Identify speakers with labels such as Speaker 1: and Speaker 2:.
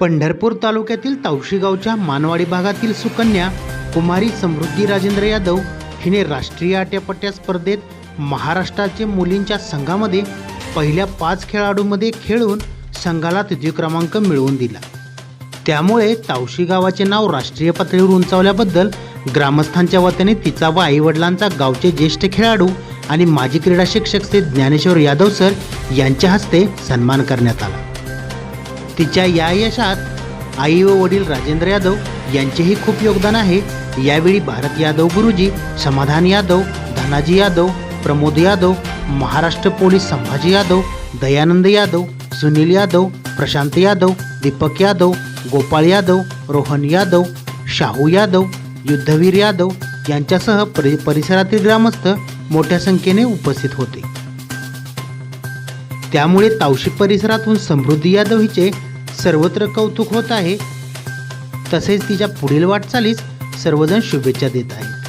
Speaker 1: पंढरपूर तालुक्यातील तावशी गावच्या मानवाडी भागातील सुकन्या कुमारी समृद्धी राजेंद्र यादव हिने राष्ट्रीय आट्यापट्ट्या स्पर्धेत महाराष्ट्राचे मुलींच्या संघामध्ये पहिल्या पाच खेळाडूंमध्ये खेळून संघाला तृतीय क्रमांक मिळवून दिला. त्यामुळे तावशी गावाचे नाव राष्ट्रीय पातळीवर उंचावल्याबद्दल ग्रामस्थांच्या वतीने तिचा व आईवडिलांचा गावचे ज्येष्ठ खेळाडू आणि माजी क्रीडा शिक्षक श्री ज्ञानेश्वर यादव सर यांच्या हस्ते सन्मान करण्यात आला. तिच्या या यशात आई व वडील राजेंद्र यादव यांचेही खूप योगदान आहे. यावेळी भारत यादव गुरुजी समाधान यादव धनाजी यादव प्रमोद यादव महाराष्ट्र पोलीस संभाजी यादव दयानंद यादव सुनील यादव प्रशांत यादव दीपक यादव गोपाळ यादव रोहन यादव शाहू यादव युद्धवीर यादव यांच्यासह परि परिसरातील ग्रामस्थ मोठ्या संख्येने उपस्थित होते. त्यामुळे तावशी परिसरातून समृद्धी यादव हिचे सर्वत्र कौतुक होत आहे. तसेच तिच्या पुढील वाटचालीस सर्वजण शुभेच्छा देत आहेत.